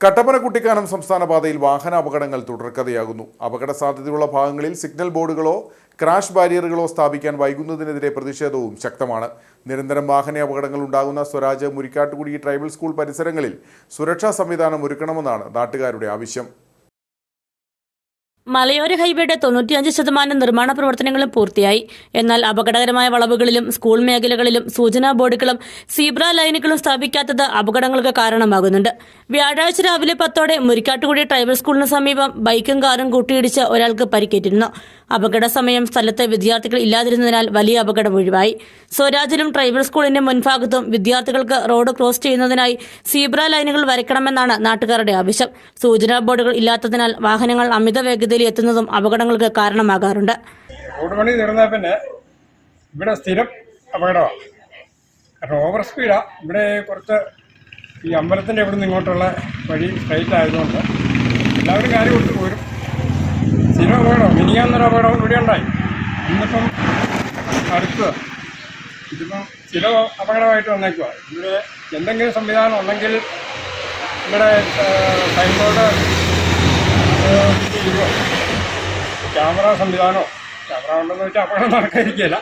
കട്ടപ്പന കുട്ടിക്കാനം സംസ്ഥാന പാതയിൽ വാഹന അപകടങ്ങൾ തുടർക്കഥയാകുന്നു. അപകട സാധ്യതയുള്ള ഭാഗങ്ങളിൽ സിഗ്നൽ ബോർഡുകളോ ക്രാഷ് ബാരിയറുകളോ സ്ഥാപിക്കാൻ വൈകുന്നതിനെതിരെ പ്രതിഷേധവും ശക്തമാണ്. നിരന്തരം വാഹന അപകടങ്ങൾ ഉണ്ടാകുന്ന സ്വരാജ് മുരിക്കാട്ടുകുടി ട്രൈബൽ സ്കൂൾ പരിസരങ്ങളിൽ സുരക്ഷാ സംവിധാനം ഒരുക്കണമെന്നാണ് നാട്ടുകാരുടെ ആവശ്യം. മലയോര ഹൈവേയുടെ തൊണ്ണൂറ്റിയഞ്ച് ശതമാനം നിർമ്മാണ പ്രവർത്തനങ്ങളും പൂർത്തിയായി. എന്നാൽ അപകടകരമായ വളവുകളിലും സ്കൂൾ മേഖലകളിലും സൂചനാ ബോർഡുകളും സീബ്ര ലൈനുകളും സ്ഥാപിക്കാത്തത് അപകടങ്ങൾക്ക് കാരണമാകുന്നുണ്ട്. വ്യാഴാഴ്ച രാവിലെ പത്തോടെ മുരിക്കാട്ടുകുടി ട്രൈബൽ സ്കൂളിന് സമീപം ബൈക്കും കാറും കൂട്ടിയിടിച്ച് ഒരാൾക്ക് പരിക്കേറ്റിരുന്നു. അപകട സമയം സ്ഥലത്ത് വിദ്യാർത്ഥികൾ ഇല്ലാതിരുന്നതിനാൽ വലിയ അപകടം ഒഴിവായി. സ്വരാജിലും ട്രൈബൽ സ്കൂളിന്റെ മുൻഭാഗത്തും വിദ്യാർത്ഥികൾക്ക് റോഡ് ക്രോസ് ചെയ്യുന്നതിനായി സീബ്ര ലൈനുകൾ വരയ്ക്കണമെന്നാണ് നാട്ടുകാരുടെ ആവശ്യം. സൂചനാ ബോർഡുകൾ ഇല്ലാത്തതിനാൽ വാഹനങ്ങൾ അമിത വേഗതയിൽ എത്തുന്നതും അപകടങ്ങൾക്ക് കാരണമാകാറുണ്ട്. റോഡ് തീർന്നാൽ പിന്നെ ഇവിടെ സ്ഥിരം അപകടമാണ്. ഓവർ സ്പീഡാണ് ഇവിടെ കുറച്ച് ഈ അമ്പലത്തിന്റെ ഇവിടെ നിന്ന് ഇങ്ങോട്ടുള്ള വഴി സ്ട്രൈറ്റ് ആയതുകൊണ്ട് എല്ലാവരും കാര്യം കൊടുത്ത് പോരും. സ്ഥിരം അപകടം മിനിയാന്നൊരു അപകടം ഇവിടെ ഉണ്ടായി. ഇന്നിപ്പം അടുത്ത് ഇതിപ്പം സ്ഥിര അപകടമായിട്ട് വന്നേക്കുക ഇവിടെ എന്തെങ്കിലും സംവിധാനം ഉണ്ടെങ്കിൽ ഇവിടെ സൈൻ ബോർഡ് ക്യാമറ സംവിധാനമോ ക്യാമറ ഉണ്ടെന്ന് വെച്ചാൽ അപകടം നടക്കാതിരിക്കില്ല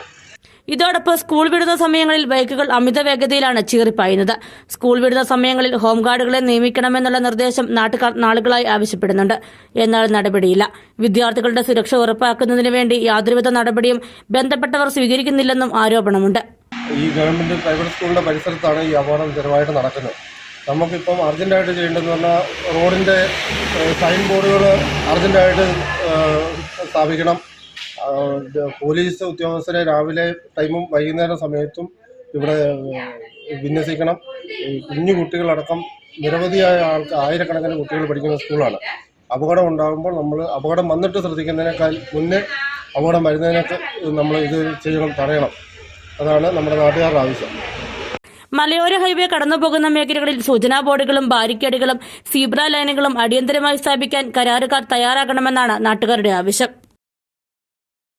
ഇതോടൊപ്പം സ്കൂൾ വിടുന്ന സമയങ്ങളിൽ ബൈക്കുകൾ അമിത വേഗതയിലാണ് ചീറിപ്പായുന്നത്. സ്കൂൾ വിടുന്ന സമയങ്ങളിൽ ഹോംഗാർഡുകളെ നിയമിക്കണമെന്നുള്ള നിർദ്ദേശം നാട്ടുകാർ നാളുകളായി ആവശ്യപ്പെടുന്നുണ്ട്. എന്നാൽ നടപടിയില്ല. വിദ്യാർത്ഥികളുടെ സുരക്ഷ ഉറപ്പാക്കുന്നതിന് വേണ്ടി യാതൊരുവിധ നടപടിയും ബന്ധപ്പെട്ടവർ സ്വീകരിക്കുന്നില്ലെന്നും ആരോപണമുണ്ട്. ഈ ഗവൺമെന്റ് പ്രൈവറ്റ് സ്കൂളിന്റെ പരിസരത്താണ് ഈ അപകടം സ്ഥിരമായിട്ട് നടക്കുന്നത്. നമുക്കിപ്പം അർജന്റായിട്ട് ചെയ്യേണ്ടതെന്ന് പറഞ്ഞാൽ റോഡിന്റെ സൈൻ ബോർഡുകൾ അർജന്റായിട്ട് സ്ഥാപിക്കണം. പോലീസ് ഉദ്യോഗസ്ഥരെ രാവിലെ ടൈമും വൈകുന്നേരം സമയത്തും ഇവിടെ വിന്യസിക്കണം. കുഞ്ഞു കുട്ടികളടക്കം നിരവധിയായ ആൾക്ക് ആയിരക്കണക്കിന് കുട്ടികൾ പഠിക്കുന്ന സ്കൂളാണ്. അപകടം ഉണ്ടാകുമ്പോൾ നമ്മൾ അപകടം വന്നിട്ട് ശ്രദ്ധിക്കുന്നതിനേക്കാൾ മുന്നേ അപകടം വരുന്നതിനൊക്കെ നമ്മൾ ഇത് ചെയ്യണം തടയണം. അതാണ് നമ്മുടെ നാട്ടുകാരുടെ ആവശ്യം. മലയോര ഹൈവേ കടന്നുപോകുന്ന മേഖലകളിൽ സൂചനാ ബോർഡുകളും ബാരിക്കേഡുകളും സീബ്ര ലൈനുകളും അടിയന്തരമായി സ്ഥാപിക്കാൻ കരാറുകാർ തയ്യാറാകണമെന്നാണ് നാട്ടുകാരുടെ ആവശ്യം